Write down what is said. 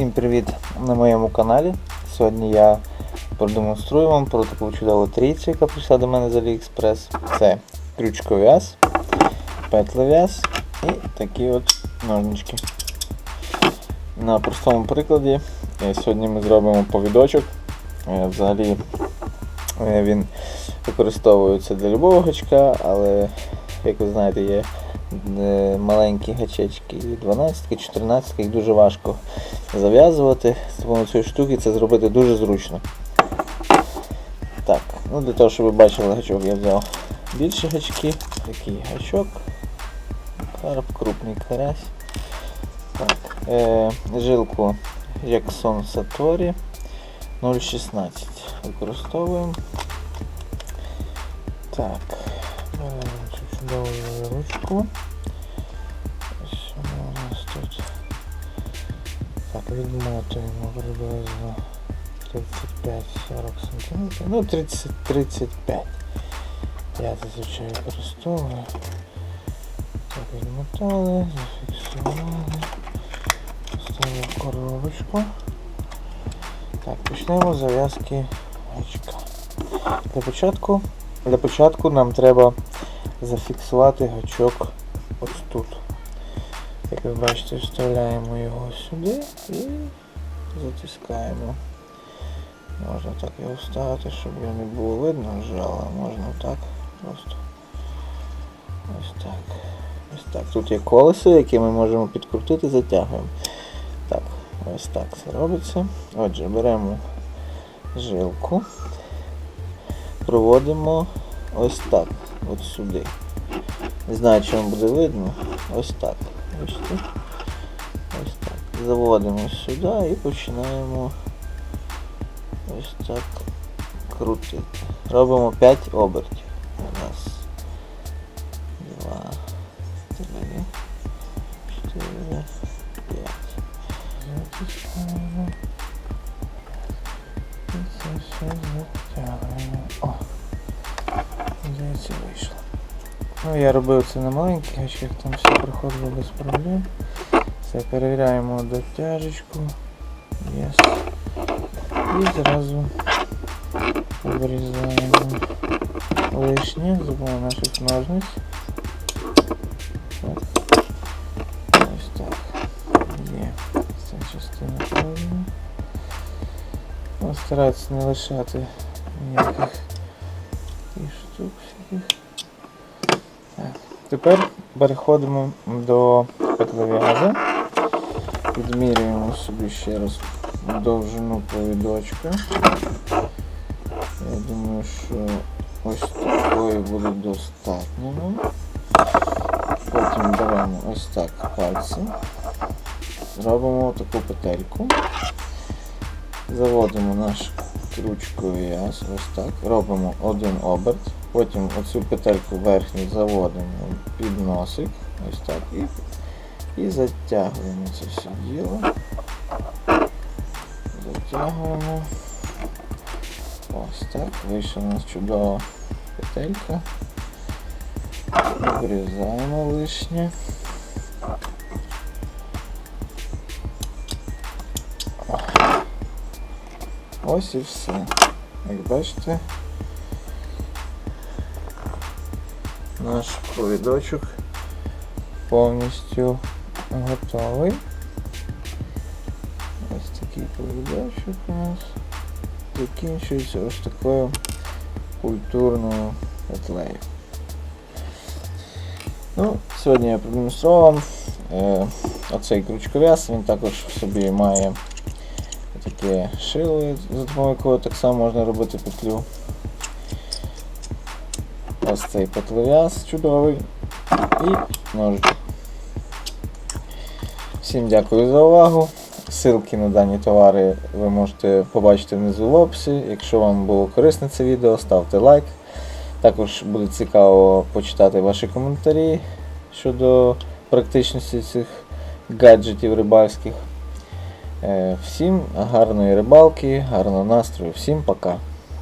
Всім привіт на моєму каналі. Сьогодні я продемонструю вам про таку чудову трійцю, яка прийшла до мене з AliExpress. Це крючков'яз, петлев'яз і такі от ножнички. На простому прикладі е, сьогодні ми зробимо повідочок. Е, Взагалі е, він використовується для любого гачка, але як ви знаєте, є маленькі гачечки 12 14 їх дуже важко зав'язувати. З допомогою штуки це зробити дуже зручно. Так, ну для того, щоб ви бачили гачок, я взяв більші гачки. Такий гачок. Карп, крупний карась. Так, е, жилку Jackson Satori 0,16 використовуємо. Так, цю чудову ручку. Ось у нас тут. Так, відмотуємо приблизно 35-40 см. Ну, 30, 35. Я зазвичай використовую. Так, відмотали, зафіксували. Поставили коробочку. Так, почнемо з зав'язки гачка. Для початку, для початку нам треба зафіксувати гачок ось тут. Як ви бачите, вставляємо його сюди і затискаємо. Можна так його вставити, щоб його не було видно жала, можна так просто. Ось так. Ось так. Тут є колесо, яке ми можемо підкрутити, затягуємо. Так, ось так це робиться. Отже, беремо жилку, проводимо ось так, от сюди. Не знаю, чи вам буде видно. Ось так. Бачите? Ось так. Заводимо сюди і починаємо ось так крутити. Робимо 5 обертів. Раз, два, три, чотири, п'ять. Це все затягуємо. Здається, вийшло. Ну, я робив це на маленьких гачках, там все проходило без проблем. Все, перевіряємо дотяжечку. Єс. І зразу обрізаємо лишнє, забув наших ножниць. Так. Ось так. Є. Ця частина правильно. Ну, не лишати ніяких штук всяких. Тепер переходимо до петлев'яза. Підмірюємо собі ще раз довжину повідочка. Я думаю, що ось такої буде достатньо. Потім беремо ось так пальці. Робимо таку петельку. Заводимо наш крючковий в'яз, ось так. Робимо один оберт. Потім оцю петельку верхню заводимо під носик. Ось так. І, і затягуємо це все діло. Затягуємо. Ось так. Вийшла у нас чудова петелька. Обрізаємо лишнє. Ось і все. Як бачите, наш повідочок повністю готовий. Ось такий повідочок у нас закінчується ось такою культурною петлею. Ну, Сьогодні я продемонстрував е, оцей крючков'яз, він також в собі має таке шило, за допомогою якого так само можна робити петлю. Ось цей петлев'яз чудовий і ножик. Всім дякую за увагу. Ссылки на дані товари ви можете побачити внизу в описі. Якщо вам було корисне це відео, ставте лайк. Також буде цікаво почитати ваші коментарі щодо практичності цих гаджетів рибальських. Е, Всім гарної рибалки, гарного настрою, всім пока.